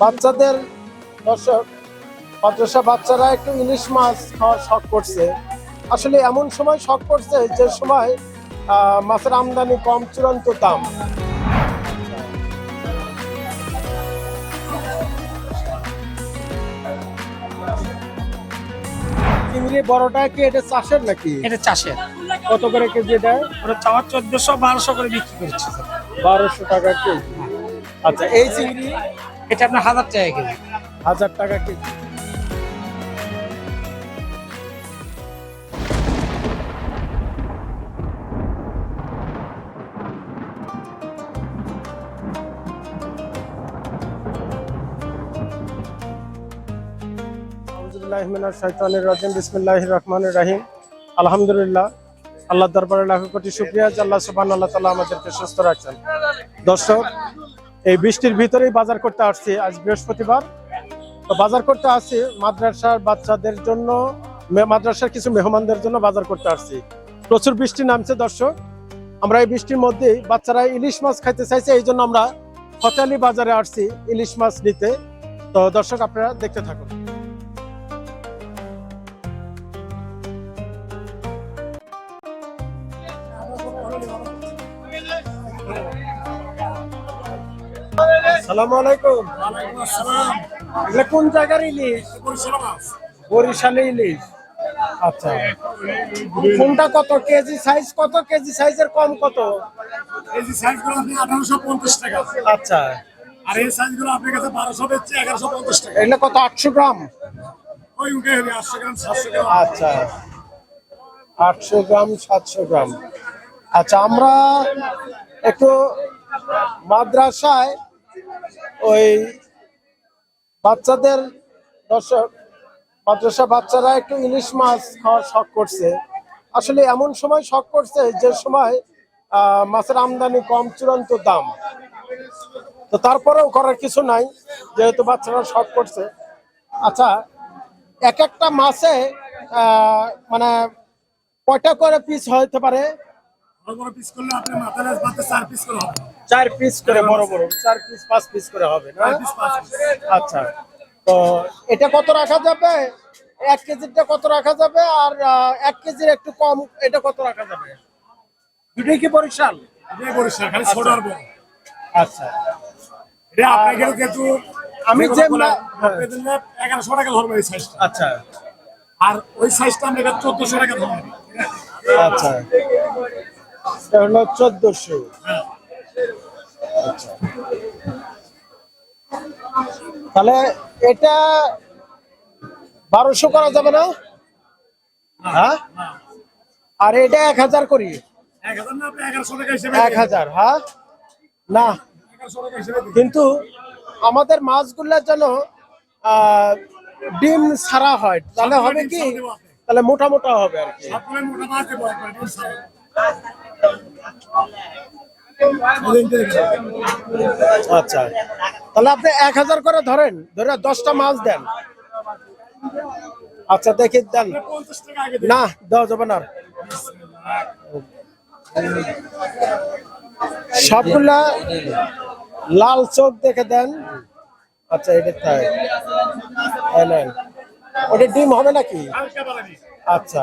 বাচ্চাদের দর্শক মাদ্রাসা বাচ্চারা একটু ইলিশ মাছ খাওয়ার শখ করছে। আসলে এমন সময় শখ করছে যে সময় মাছের আমদানি কম চূড়ান্ত দাম। চিংড়ি বড়টা কি এটা চাষের নাকি? এটা চাষের। কত করে কেজি এটা? ওটা চাওয়ার চোদ্দশো বারোশো করে বিক্রি করছে। বারোশো টাকা কেজি। আচ্ছা এই চিংড়ি এটা আপনার হাজার টাকা কেজি। হাজার টাকা কেজি। রহমানির আলহামদুলিল্লাহ আল্লাহ দরবারে লাখো কোটি শুকরিয়া যে আল্লাহ সুবহান আল্লাহ তাআলা আমাদেরকে সুস্থ রাখছেন। দর্শক এই বৃষ্টির ভিতরেই বাজার করতে আসছি আজ বৃহস্পতিবার। তো বাজার করতে আসছি, মাদ্রাসার বাচ্চাদের জন্য মাদ্রাসার কিছু মেহমানদের জন্য বাজার করতে আসছি। প্রচুর বৃষ্টি নামছে দর্শক। আমরা এই বৃষ্টির মধ্যেই বাচ্চারা ইলিশ মাছ খাইতে চাইছে, এই জন্য আমরা ফতালি বাজারে আসছি ইলিশ মাছ নিতে। তো দর্শক, আপনারা দেখতে থাকুন। সালাম আলাইকুম। এগুলো কোন জায়গার ইলিশ? বরিশালে ইলিশ। আচ্ছা। কোনটা কত কেজি সাইজ কত কেজি সাইজের কম কত? এই যে সাইজগুলো আপনি আঠারোশো পঞ্চাশ টাকা। আচ্ছা। আর এই সাইজগুলো আপনার কাছে বারোশো বেচছে এগারোশো পঞ্চাশ টাকা। এগুলো কত আটশো গ্রাম? ওই উঠে আটশো গ্রাম সাতশো গ্রাম। আচ্ছা। আটশো গ্রাম সাতশো গ্রাম। আচ্ছা আমরা একটু মাদ্রাসায় ওই বাচ্চাদের দর্শক, মাদ্রাসা বাচ্চারা একটু ইলিশ মাছ খাওয়ার শখ করছে। আসলে এমন সময় শখ করছে যে সময় মাছের আমদানি কম চূড়ান্ত দাম। তো তারপরেও করার কিছু নাই, যেহেতু বাচ্চারা শখ করছে। আচ্ছা এক একটা মাছে মানে কয়টা করে পিস হতে পারে? বড় বড় পিস করলে আপনি মাথা চার পিস করে হবে। চার পিস করে বড় বড় চার পিস পাঁচ পিস করে হবে না? আচ্ছা তো এটা কত রাখা যাবে? এক কেজিটা কত রাখা যাবে? আর এক কেজির একটু কম এটা কত রাখা যাবে? দুটোই কি বরিশাল? আচ্ছা। গেলে আমি যে হ্যাঁ। এগারোশো টাকা ধরবো এই সাইজটা আচ্ছা। আর ওই সাইজটা আমরা চোদ্দশো টাকা ধরবো। আচ্ছা। হলো চোদ্দশো। আচ্ছা তাহলে এটা বারোশো করা যাবে না? হ্যাঁ? আর এটা এক হাজার করি। এক হাজার হ্যাঁ? না। কিন্তু আমাদের মাছগুলো যেন আহ, ডিম ছাড়া হয়। তাহলে হবে কি? তাহলে মোটা মোটা হবে আর কি। আচ্ছা তাহলে আপনি এক হাজার করে ধরেন, ধরে দশটা মাছ দেন আচ্ছা দেখি, দেন না, দেওয়া যাবে না। সবগুলা লাল চোখ দেখে দেন আচ্ছা এটা তাই নেন। ওটা ডিম হবে নাকি আচ্ছা।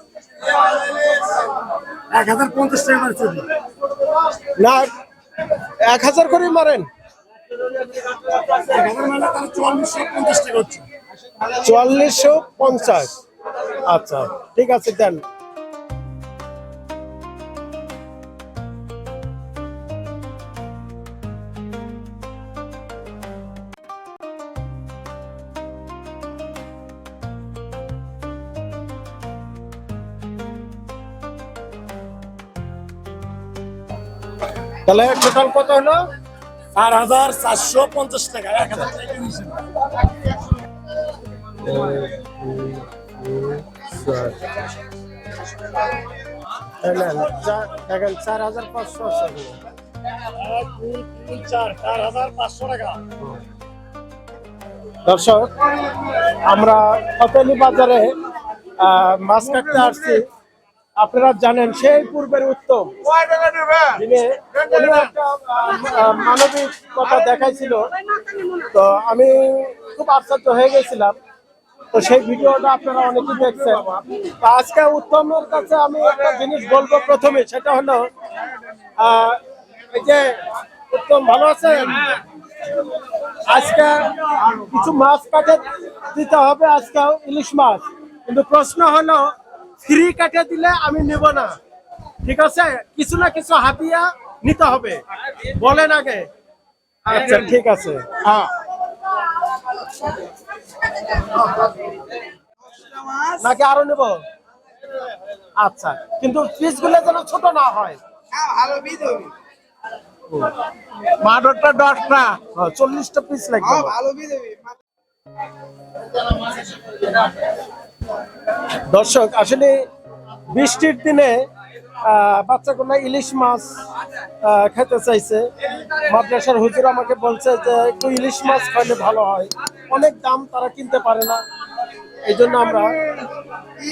এক হাজার পঞ্চাশ টাকা মারছে। না এক হাজার করে মারেন। চুয়াল্লিশশো পঞ্চাশ। আচ্ছা ঠিক আছে দেন। তাহলে টোটাল কত হলো? চার হাজার চারশো পঞ্চাশ টাকা এক হাজার দেখেন চার হাজার পাঁচশো দর্শক আমরা বাজারে মাছ কাটতে আসছি। আপনারা জানেন সেই পূর্বের উত্তম। যিনি উনি একটা মানবিক কথা দেখাইছিল। তো আমি খুব আশ্চর্য হয়ে গেছিলাম। তো সেই ভিডিওটা আপনারা অনেকেই দেখছেন। তো আজকে উত্তমের কাছে আমি একটা জিনিস বলব প্রথমে, সেটা হলো যে উত্তম ভালো আছেন? আজকে কিছু মাছ কাটে দিতে হবে আজকে ইলিশ মাছ। কিন্তু প্রশ্ন হলো ফ্রি কাটে দিলে আমি নেব না। ঠিক আছে? কিছু না কিছু হাতিয়া নিতে হবে। বলেন আগে। আচ্ছা ঠিক আছে। হ্যাঁ। নাকি আরও নেব? আচ্ছা কিন্তু পিসগুলো যেন ছোট না হয়। মাঠটা দশটা। হ্যাঁ, চল্লিশটা পিস লাগবে। দর্শক, আসলে বৃষ্টির দিনে বাচ্চা কোনো ইলিশ মাছ খেতে চাইছে। মাদ্রাসার হুজুর আমাকে বলছে যে, একটু ইলিশ মাছ খাইলে ভালো হয়। অনেক দাম তারা কিনতে পারে না। এই জন্য আমরা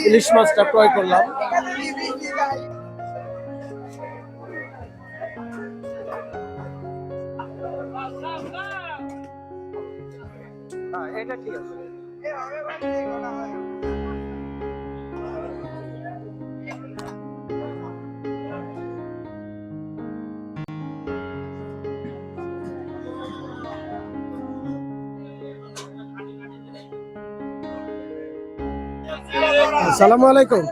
ইলিশ মাছটা ক্রয় করলাম। এটা ঠিক আছে। আসসালামু আলাইকুম।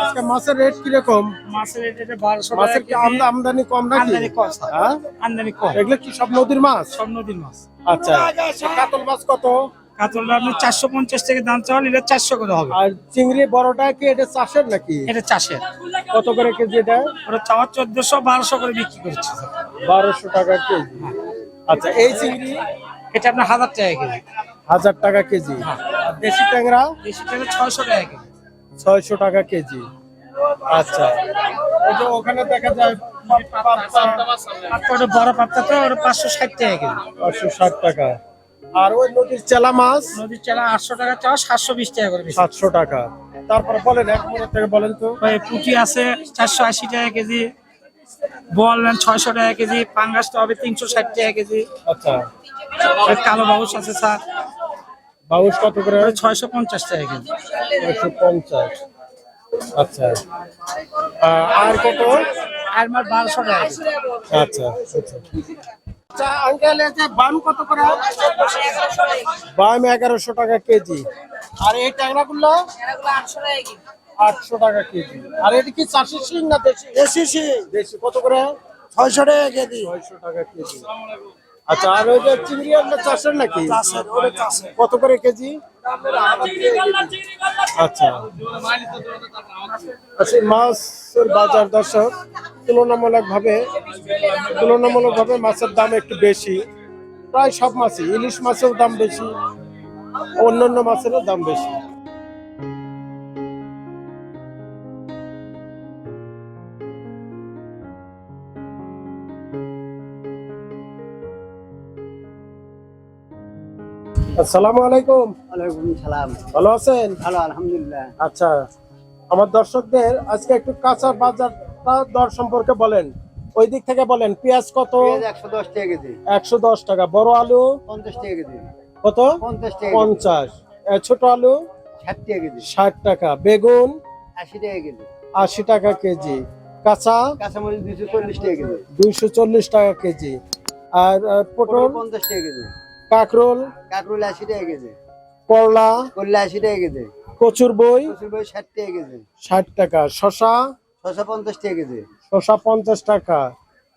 আজকে মাছের রেট কীরকম? মাছের রেট এটা বারোশো মাছের কি আমদা- আমদানি কম নাকি? আমদানি কম। হ্যাঁ? আমদানি কম। এগুলো কি সব নদীর মাছ? সব নদীর মাছ। আচ্ছা। কাতল মাছ কত? কাতলটা আপনার চারশো পঞ্চাশ থেকে দাম চাওয়াল এটা চারশো করে হবে। আর চিংড়ি বড়টা কি এটা চাষের নাকি? এটা চাষের। কত করে কেজি এটা? ওটা চাওয়ার চোদ্দশো বারোশো করে বিক্রি করছে। বারোশো টাকা কেজি। আচ্ছা এই চিংড়ি? এটা আপনার হাজার টাকা কেজি। হাজার টাকা কেজি। আর দেশি ট্যাংরা? দেশি টাকা ছয়শো টাকা কেজি। ছয়শো টাকা কেজি। আচ্ছা। ওখানে দেখা যায় তো বড় তো পাঁচশো ষাট টাকা কেজি। পাঁচশো ষাট টাকা। আর ওই নদীর চেলা মাছ? নদীর চালা আটশো টাকা সাতশো বিশ টাকা করে সাতশো টাকা। তারপরে বলেন এক মিনিট থেকে বলেন তো। পুঁটি আছে চারশো আশি টাকা কেজি। বল ছয়শো টাকা কেজি। পাঙ্গাসটা হবে তিনশো ষাট টাকা কেজি। আচ্ছা। কালো বাউস আছে স্যার। বাউশ কত করে? ছয়শো পঞ্চাশ টাকা কেজি। একশো পঞ্চাশ। আচ্ছা। আর কত? আর মার বারোশো টাকা আচ্ছা আচ্ছা। আচ্ছা বাম কত করে? বাম এগারোশো টাকা কেজি। আর এই ট্যাংরা গুলো আটশো টাকা কেজি। আর এটা কি চাষি শিং না দেশি? দেশি শিং। দেশি কত করে? ছয়শো টাকা কেজি। ছয়শো টাকা কেজি। আচ্ছা আর ওই যে চিংড়ি আপনার চাষের নাকি? কত করে কেজি? আচ্ছা। আচ্ছা মাছের বাজার দর্শক তুলনামূলক ভাবে তুলনামূলক ভাবে মাছের দাম একটু বেশি। প্রায় সব মাছই ইলিশ মাছের দাম বেশি অন্যান্য মাছেরও দাম বেশি। আসসালামু আলাইকুম। ওয়ালাইকুম সালাম। ভালো আছেন? ভালো আলহামদুলিল্লাহ। আচ্ছা আমার দর্শকদের আজকে একটু কাঁচা বাজারটা দর সম্পর্কে বলেন। ওই দিক থেকে বলেন পেঁয়াজ কত? একশো দশ টাকা কেজি। একশো দশ টাকা। বড় আলু? পঞ্চাশ টাকা কেজি। কত? পঞ্চাশ টাকা পঞ্চাশ। ছোট আলু? ষাট টাকা কেজি। ষাট টাকা। বেগুন? আশি টাকা কেজি। আশি টাকা কেজি। কাঁচা? কাঁচামরিচ দুশো চল্লিশ টাকা কেজি। দুইশো চল্লিশ টাকা কেজি। আর পটল? পটল পঞ্চাশ টাকা কেজি। কাকরোল কাঁকরোল আশি টাকা কেজি। করলা করলা আশি টাকা কেজি। কচুর বই কচুর বই ষাট টাকা কেজি। ষাট টাকা। শশা ছশো পঞ্চাশ টাকা কেজি। শশা পঞ্চাশ টাকা।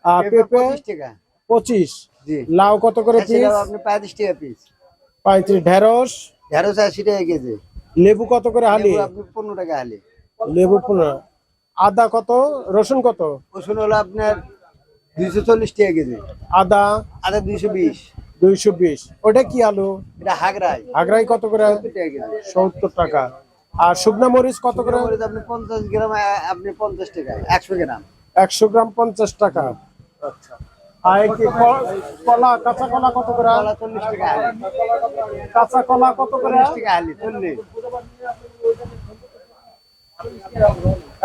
আর পেঁপে টাকা। পঁচিশ। জি। লাউ কত করে পিস আপনি পঁয়ত্রিশ টাকা পিস পঁয়ত্রিশ। ঢেঁড়স? ঢেঁড়স আশি টাকা কেজি। লেবু কত করে হালি? আপনি পনেরো টাকা হালি। লেবু পনেরো। আদা কত? রসুন কত? রসুন হলো আপনার দুইশো চল্লিশ টাকা কেজি। আদা? আদা দুইশো বিশ। দুইশো বিশ। ওটা কি আলু? এটা হাগরাই। কত করে? সত্তর টাকা। আর শুকনা মরিচ কত করে? আপনি পঞ্চাশ গ্রাম আপনি পঞ্চাশ টাকা একশো গ্রাম। একশো গ্রাম পঞ্চাশ টাকা। আচ্ছা। আর কি কলা কাঁচা কলা কত করে? চল্লিশ টাকা কাঁচা কলা কত করে? চল্লিশ।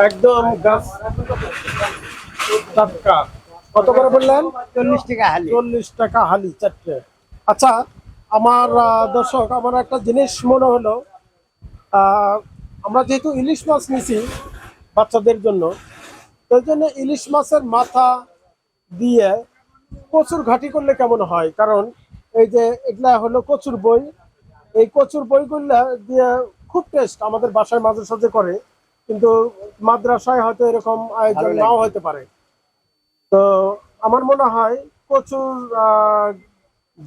একদম গাছ টাটকা। কত করে বললেন? চল্লিশ টাকা হালি। চল্লিশ টাকা হালি চারটে। আচ্ছা আমার দর্শক আমার একটা জিনিস মনে হলো আমরা যেহেতু ইলিশ মাছ নিছি বাচ্চাদের জন্য ওই জন্য ইলিশ মাছের মাথা দিয়ে কচুর ঘাটি করলে কেমন হয়? কারণ এই যে এগুলা হলো কচুর বই এই কচুর বইগুলা দিয়ে খুব টেস্ট আমাদের বাসায় মাঝে সাঝে করে কিন্তু মাদ্রাসায় হয়তো এরকম আয়োজন নাও হতে পারে। তো আমার মনে হয় কচুর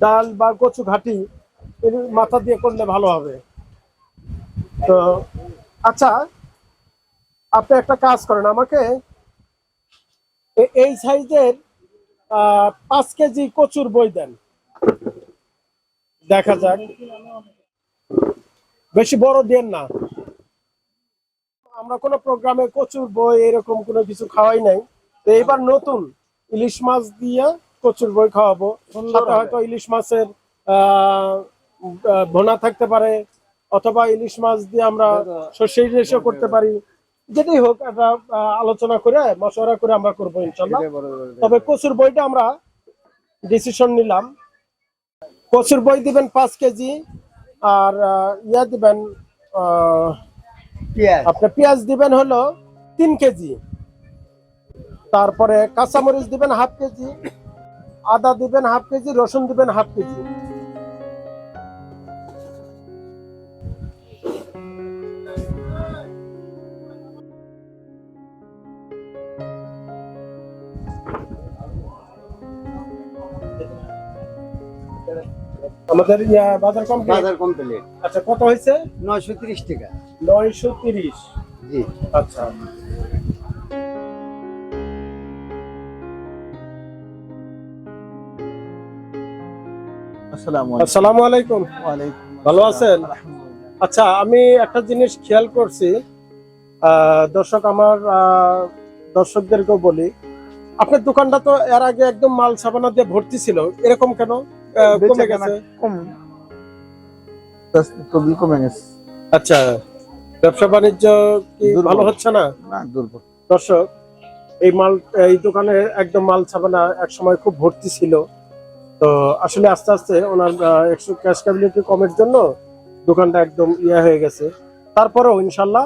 ডাল বা কচু ঘাটি মাথা দিয়ে করলে ভালো হবে। তো আচ্ছা আপনি একটা কাজ করেন আমাকে। এই সাইজের পাঁচ কেজি কচুর বই দেন। দেখা যাক। বেশি বড় দেন না। আমরা কোনো প্রোগ্রামে কচুর বই এরকম কোনো কিছু খাওয়াই নাই। তো এবার নতুন ইলিশ মাছ দিয়ে কচুর বই খাওয়াবো। সাথে হয়তো ইলিশ মাছের ভোনা থাকতে পারে অথবা ইলিশ মাছ দিয়ে আমরা সর্ষে ইলিশও করতে পারি। যেটাই হোক একটা আলোচনা করে মশওয়ারা করে আমরা করব ইনশাল্লাহ তবে কচুর বইটা আমরা ডিসিশন নিলাম। কচুর বই দিবেন পাঁচ কেজি আর ইয়া দিবেন আহ, আপনি পেঁয়াজ দিবেন হলো তিন কেজি। তারপরে কাঁচামরিচ দিবেন হাফ কেজি। আদা দিবেন হাফ কেজি রসুন দিবেন হাফ কেজি। আমাদের বাজার কম বাজার কমপ্লিট আচ্ছা কত হয়েছে? নয়শো তিরিশ টাকা। নয়শো তিরিশ। জি। আচ্ছা। আসসালামু আলাইকুম। আলাইকুম। ভালো আছেন? আচ্ছা আমি একটা জিনিস খেয়াল করছি। আহ, দর্শক আমার আহ, দর্শকদেরকেও বলি। আপনার দোকানটা তো এর আগে একদম মাল সাবানা দিয়ে ভর্তি ছিল। এরকম কেন? কমে গেছে। কম। কমে গেছে। আচ্ছা ব্যবসা বাণিজ্য কি ভালো হচ্ছে না? না দুর্বল। দর্শক এই মাল এই দোকানে একদম মাল ছাপানা এক সময় খুব ভর্তি ছিল। তো আসলে আস্তে আস্তে ওনার একশো ক্যাশ ক্যাবিলিটি কমের জন্য দোকানটা একদম ইয়ে হয়ে গেছে। তারপরেও ইনশাল্লাহ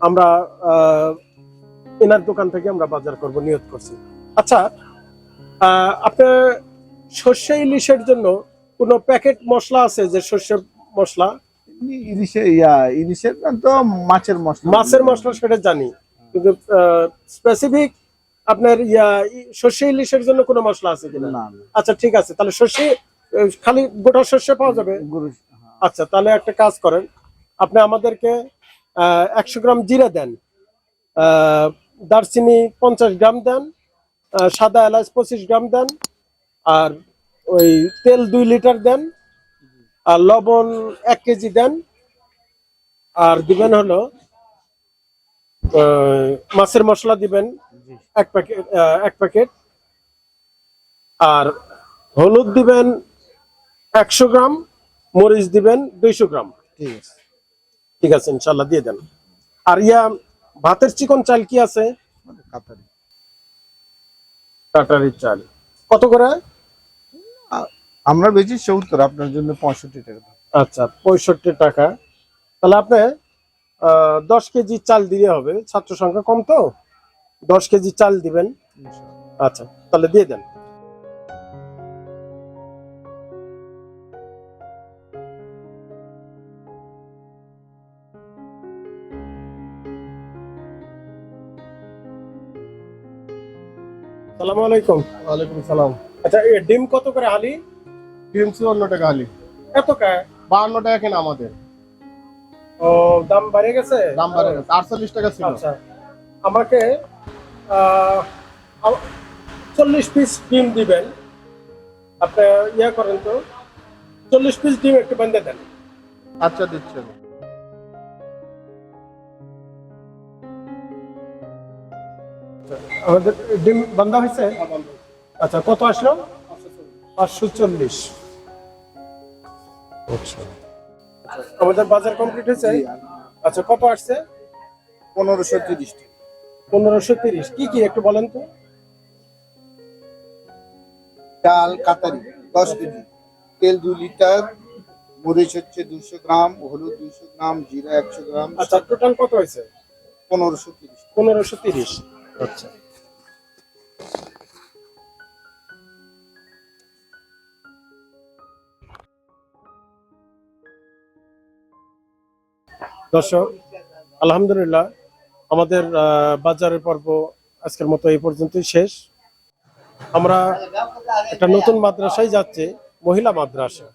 আমরা এনার দোকান থেকে আমরা বাজার করব নিয়ত করছি। আচ্ছা আপনার সর্ষে ইলিশের জন্য কোনো প্যাকেট মশলা আছে যে সর্ষে মশলা? ইলিশে ইয়া ইলিশের তো মাছের মশলা। মাছের মশলা সেটা জানি। কিন্তু স্পেসিফিক আপনার ইয়া সর্ষে ইলিশের জন্য কোনো মশলা আছে কিনা? না আচ্ছা ঠিক আছে। তাহলে সর্ষে খালি গোটা সর্ষে পাওয়া যাবে? গুরু আচ্ছা তাহলে একটা কাজ করেন। আপনি আমাদেরকে একশো গ্রাম জিরা দেন। দারচিনি পঞ্চাশ গ্রাম দেন। সাদা এলাচ পঁচিশ গ্রাম দেন। আর ওই তেল দুই লিটার দেন। আর লবণ এক কেজি দেন। আর দিবেন হলো মাছের মশলা দিবেন এক প্যাকেট এক প্যাকেট। আর হলুদ দিবেন একশো গ্রাম মরিচ দিবেন দুইশো গ্রাম। ঠিক আছে। ঠিক আছে ইনশাল্লাহ দিয়ে দেন। আর ইয়া ভাতের চিকন চাল কি আছে? মানে কাতারি। টাটারি চাল। কত করে? আমরা বেশি সত্তর আপনার জন্য পঁয়ষট্টি টাকা। আচ্ছা পঁয়ষট্টি টাকা। তাহলে আপনি দশ কেজি চাল দিলে হবে। ছাত্র সংখ্যা কম তো? দশ কেজি চাল দিবেন। আচ্ছা তাহলে দিয়ে দেন। সালাম আলাইকুম। ওয়ালাইকুম সালাম। আচ্ছা ডিম কত করে হালি? ডিম চুয়ান্ন টাকা হালি। এত কা- বাহান্ন টাকা কেনা আমাদের। ও দাম বাড়ে গেছে? দাম বাড়ে গেছে। আটচল্লিশ টাকা ছিল। আচ্ছা। আমাকে চল্লিশ পিস ডিম দিবেন। আপনি ইয়া করেন তো চল্লিশ পিস ডিম একটু বেঁধে দেন। আচ্ছা দিচ্ছেন আমাদের ডিম বান্ধা হয়েছে? আচ্ছা কত আসলো? পাঁচশো চল্লিশ। আচ্ছা। আমাদের বাজার কমপ্লিট হয়েছে? আচ্ছা কত আসছে? পনেরোশো তিরিশ টাকা পনেরোশো তিরিশ। কি কি একটু বলেন তো? ডাল কাতারি দশ কেজি। তেল দু লিটার মরিচ হচ্ছে দুশো গ্রাম হলুদ দুশো গ্রাম জিরা একশো গ্রাম। আচ্ছা টোটাল কত হয়েছে? পনেরোশো তিরিশ পনেরোশো তিরিশ। আচ্ছা। দর্শক, আলহামদুলিল্লাহ, আমাদের বাজারের পর্ব আজকের মতো এই পর্যন্তই শেষ। আমরা একটা নতুন মাদ্রাসায় যাচ্ছি, মহিলা মাদ্রাসা।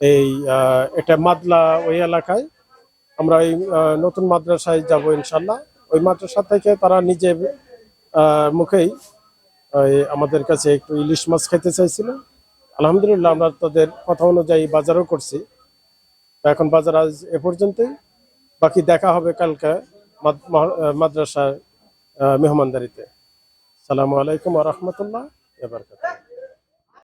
এই এটা মাদলা ওই এলাকায়। আমরা এই নতুন মাদ্রাসায় যাব ইনশাল্লাহ ওই মাদ্রাসা থেকে তারা নিজে মুখেই আমাদের কাছে একটু ইলিশ মাছ খেতে চাইছিল। আলহামদুলিল্লাহ আমরা তাদের কথা অনুযায়ী বাজারও করছি। এখন বাজার আজ এ পর্যন্তই। বাকি দেখা হবে কালকে মাদ- মহা- আহ, মাদ্রাসার মেহমানদারিতে। সালামু আলাইকুম রহমতুল্লাহ এবার